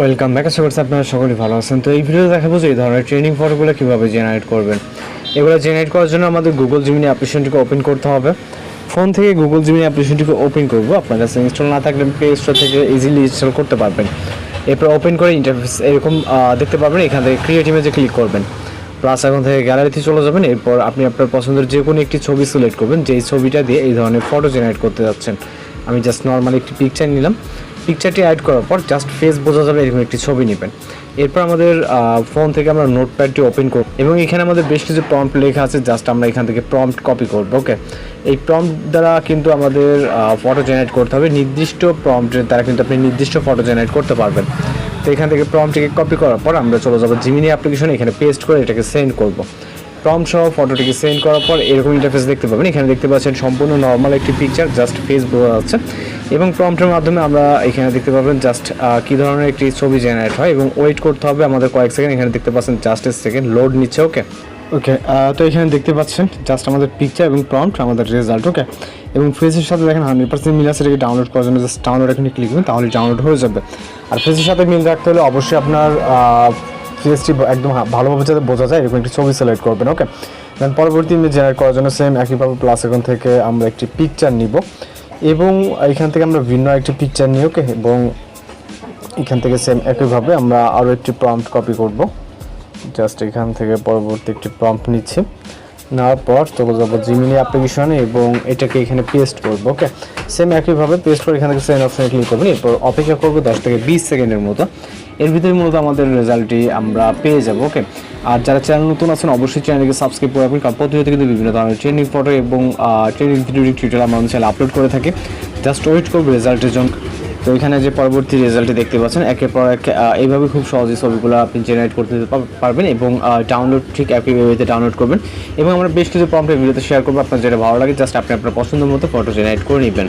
Welcome back আশা করছি আপনারা সকলেই ভালো আছেন। তো এই ভিডিওতে দেখাবো যে এই ধরনের ট্রেনিং ফটোগুলো কীভাবে জেনারেট করবেন। এগুলো জেনারেট করার জন্য আমাদের গুগল জিমিনি অ্যাপ্লিকেশনটিকে ওপেন করতে হবে। ফোন থেকে গুগল জিমিনি অ্যাপ্লিকেশনটিকে ওপেন করব। আপনার কাছে ইনস্টল না থাকলে প্লে স্টোর থেকে ইজিলি ইনস্টল করতে পারবেন। এরপর ওপেন করে ইন্টারফেস এরকম দেখতে পাবেন, এখান থেকে ক্রিয়েট ইমেজে ক্লিক করবেন। প্লাস এখন থেকে গ্যালারিতে চলে যাবেন। এরপর আপনি আপনার পছন্দের যে কোনো একটি ছবি সিলেক্ট করবেন। যেই ছবিটা দিয়ে এই ধরনের ফটো জেনারেট করতে যাচ্ছেন। আমি জাস্ট নর্মালি একটি পিকচার নিলাম। পিকচারটি অ্যাড করার পর জাস্ট ফেস বোঝা যাবে এরকম একটি ছবি নেবেন। এরপর আমাদের ফোন থেকে আমরা নোটপ্যাডটি ওপেন করব এবং এখানে আমাদের বেশ কিছু প্রম্পট লেখা আছে জাস্ট আমরা এখান থেকে প্রম্পট কপি করব ওকে এই প্রম্পট দ্বারা কিন্তু আমাদের ফটো জেনারেট করতে হবে। নির্দিষ্ট প্রম্পটের দ্বারা কিন্তু আপনি নির্দিষ্ট ফটো জেনারেট করতে পারবেন। তো এখান থেকে প্রম্পটিকে কপি করার পর আমরা চলে যাব জিমিনি অ্যাপ্লিকেশন এখানে পেস্ট করে এটাকে সেন্ড করব। প্রম সহ ফটোটিকে সেন্ড করার পর এরকম ইন্টারফেস দেখতে পাবেন। এখানে দেখতে পাচ্ছেন সম্পূর্ণ নর্মাল একটি পিকচার জাস্ট ফেস বোঝা যাচ্ছে এবং প্রম্পটের মাধ্যমে আমরা এখানে দেখতে পাবেন জাস্ট কী ধরনের একটি ছবি জেনারেট হয় এবং ওয়েট করতে হবে আমাদের কয়েক সেকেন্ড এখানে দেখতে পাচ্ছেন জাস্ট এ সেকেন্ড লোড নিচ্ছে ওকে ওকে তো এখানে দেখতে পাচ্ছেন জাস্ট আমাদের পিকচার এবং প্রম্পট আমাদের রেজাল্ট ওকে এবং ফেসের সাথে দেখেন হান্ড্রেড পার্সেন্ট মিল আছে, এটাকে ডাউনলোড করার জন্য জাস্ট ডাউনলোড এখানে ক্লিক করুন তাহলে ডাউনলোড হয়ে যাবে। আর ফেসের সাথে মিল রাখতে হলে অবশ্যই আপনার ফেসটি একদম ভালোভাবে যাতে বোঝা যায়, এরকম একটি ছবি সিলেক্ট করবেন ওকে দেন পরবর্তী ইমেজ জেনারেট করার জন্য সেম একইভাবে প্লাস এখন থেকে আমরা একটি পিকচার নিব। এবং এখান থেকে আমরা ভিন্ন একটি পিকচার নিই ওকে এবং এখান থেকে সেম একইভাবে আমরা আরও একটি প্রম্পট কপি করব। জাস্ট এখান থেকে পরবর্তী একটি প্রম্পট নিচ্ছি। নেওয়ার পর চলে যাব জিমিনি অ্যাপ্লিকেশনে এবং এটাকে এখানে পেস্ট করব ওকে সেম একইভাবে পেস্ট করে এখান থেকে সেন্ড অপশনে ক্লিক করবেন এরপর অপেক্ষা করব দশ থেকে বিশ সেকেন্ডের মতো। এর ভিতরে মূলত আমাদের রেজাল্টটি আমরা পেয়ে যাব ওকে আর যারা চ্যানেল নতুন আছেন, অবশ্যই চ্যানেলকে সাবস্ক্রাইব করে রাখবেন, কারণ প্রতিনিয়ত কিন্তু বিভিন্ন ধরনের ট্রেনিং ফটো এবং ট্রেনিং ভিডিও টিউটোরিয়াল আমরা চ্যানেল আপলোড করে থাকি। জাস্ট ওয়েট করব রেজাল্টের জন্য। তো এখানে যে পরবর্তী রেজাল্টে দেখতে পাচ্ছেন, একের পর এক এইভাবে খুব সহজে ছবিগুলো আপনি জেনারেট করতে পারবেন এবং ডাউনলোড ঠিক একই ওয়েতে ডাউনলোড করবেন। এবং আমরা বেশ কিছু প্রম্পটের ভিডিওতে শেয়ার করব, আপনার যেটা ভালো লাগে জাস্ট আপনি আপনার পছন্দ মতো ফটো জেনারেট করে নেবেন।